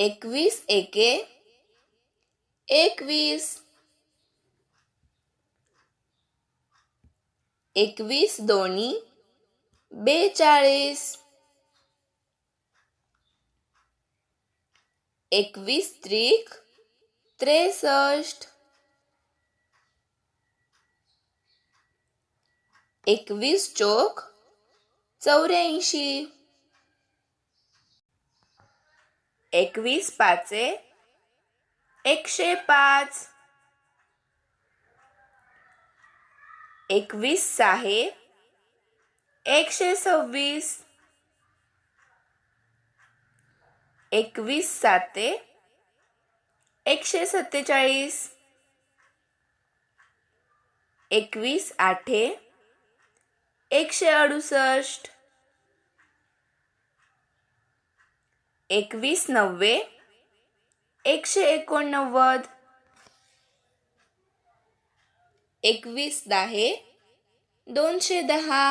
एकवीस एके एकवीस एकवीस दोन्ही बेचाळीस एकवीस त्रिक त्रेसष्ट एकवीस चोक चौऱ्याऐंशी. एकवीस पाचे एकशे पाच. एकवीस सहा एकशे सव्वीस. एकवीस साते. एकशे सत्तेचाळीस. एकवीस आठे. एकशे अडुसष्ट. एकवीस नव्वे एकशे एकोणनव्वद एकवीस दहा दोनशे दहा